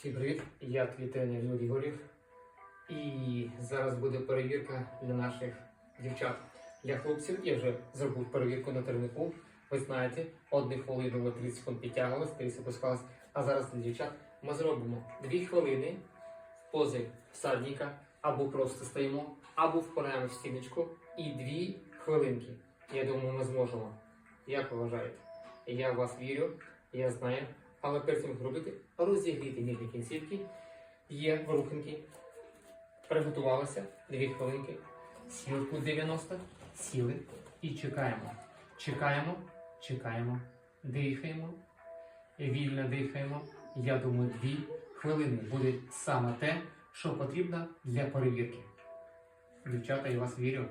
Всім привіт! Я твій тренер Юрій Горів. І зараз буде перевірка для наших дівчат. Для хлопців я вже зробив перевірку на тернику. Ви знаєте, одну хвилину ви 30 секунд підтягувалися, 30 опускалися. А зараз для дівчат ми зробимо 2 хвилини в позі всадника, або просто стоїмо, або впираємо в стіночку і 2 хвилинки. Я думаю, ми зможемо. Як ви вважаєте? Я в вас вірю, я знаю. Але як робити, розігріти нижні кінцівки, є руханки, приготувалися, дві хвилинки, сіли тут 90, сіли і чекаємо. Чекаємо, чекаємо, дихаємо, вільно дихаємо. Я думаю, дві хвилини буде саме те, що потрібно для перевірки. Дівчата, я вас вірю.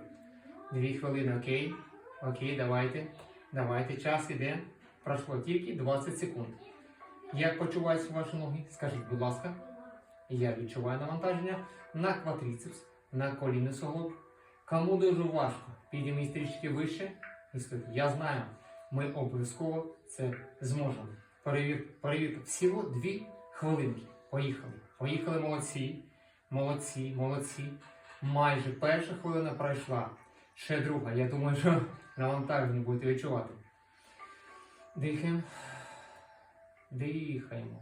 Дві хвилини, окей? Окей, давайте. Давайте, час іде. Пройшло тільки 20 секунд. Як почуваються ваші ноги? Скажіть, будь ласка. Я відчуваю навантаження на квадріцепс, на колінний суглоб. Кому дуже важко, підійміть трішки вище. Я знаю, ми обов'язково це зможемо. Перевір, перевірка всього дві хвилинки. Поїхали. Поїхали молодці. Молодці, молодці. Майже перша хвилина пройшла. Ще друга. Я думаю, що навантаження будете відчувати. Дихаємо. Дихаємо.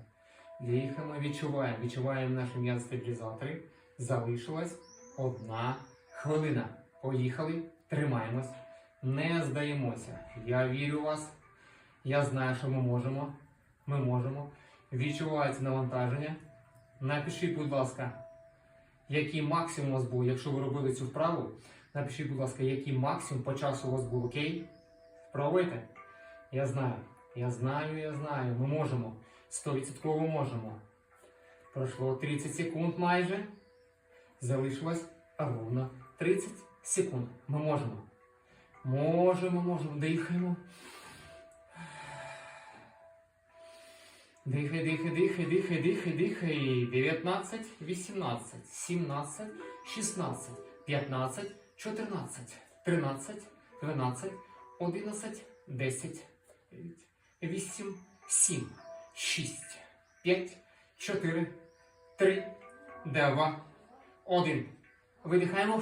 Дихаємо, відчуваємо. Відчуваємо наші м'яз-стабілізатори. Залишилась одна хвилина. Поїхали, тримаємось, не здаємося. Я вірю в вас. Я знаю, що ми можемо. Ми можемо. Відчувається навантаження. Напишіть, будь ласка, який максимум у вас був, якщо ви робили цю вправу. Напишіть, будь ласка, який максимум по часу у вас був, окей? Спробуйте? Я знаю. Я знаю, я знаю, ми можемо. 100% можемо. Пройшло 30 секунд майже. Залишилось ровно 30 секунд. Ми можемо. Можемо, можемо. Дихаємо. Дихай, дихай, дихай, дихай, дихай, дихай. 19, 18, 17, 16, 15, 14, 13, 12, 11, 10, 9, 8, 7, 6, 5, 4, 3, 2, 1. Видихаємо.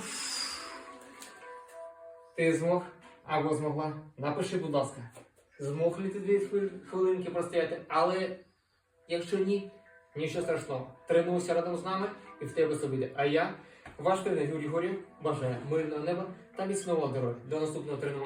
Ти змог або змогла. Напиши, будь ласка. Змог ли ти дві хвилинки простояти, але якщо ні, нічого страшного. Тренуйся разом з нами і в тебе все вийде. А я, ваш тренер Юрій Горів, бажаю мирного неба та міцного здоров'я. До наступного тренування.